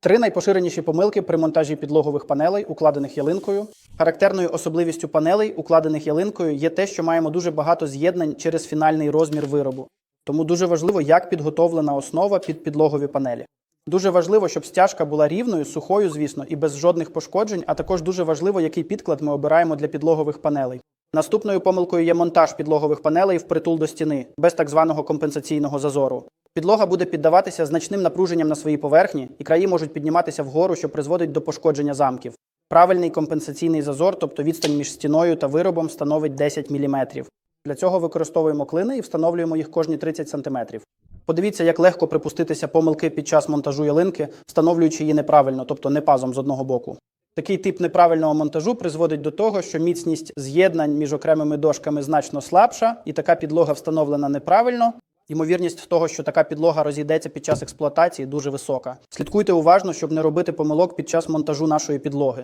Три найпоширеніші помилки при монтажі підлогових панелей, укладених ялинкою. Характерною особливістю панелей, укладених ялинкою, є те, що маємо дуже багато з'єднань через фінальний розмір виробу. Тому дуже важливо, як підготовлена основа під підлогові панелі. Дуже важливо, щоб стяжка була рівною, сухою, звісно, і без жодних пошкоджень, а також дуже важливо, який підклад ми обираємо для підлогових панелей. Наступною помилкою є монтаж підлогових панелей впритул до стіни, без так званого компенсаційного зазору. Підлога буде піддаватися значним напруженням на своїй поверхні, і краї можуть підніматися вгору, що призводить до пошкодження замків. Правильний компенсаційний зазор, тобто відстань між стіною та виробом, становить 10 мм. Для цього використовуємо клини і встановлюємо їх кожні 30 см. Подивіться, як легко припуститися помилки під час монтажу ялинки, встановлюючи її неправильно, тобто не пазом з одного боку. Такий тип неправильного монтажу призводить до того, що міцність з'єднань між окремими дошками значно слабша, і така підлога встановлена неправильно. Ймовірність того, що така підлога розійдеться під час експлуатації, дуже висока. Слідкуйте уважно, щоб не робити помилок під час монтажу нашої підлоги.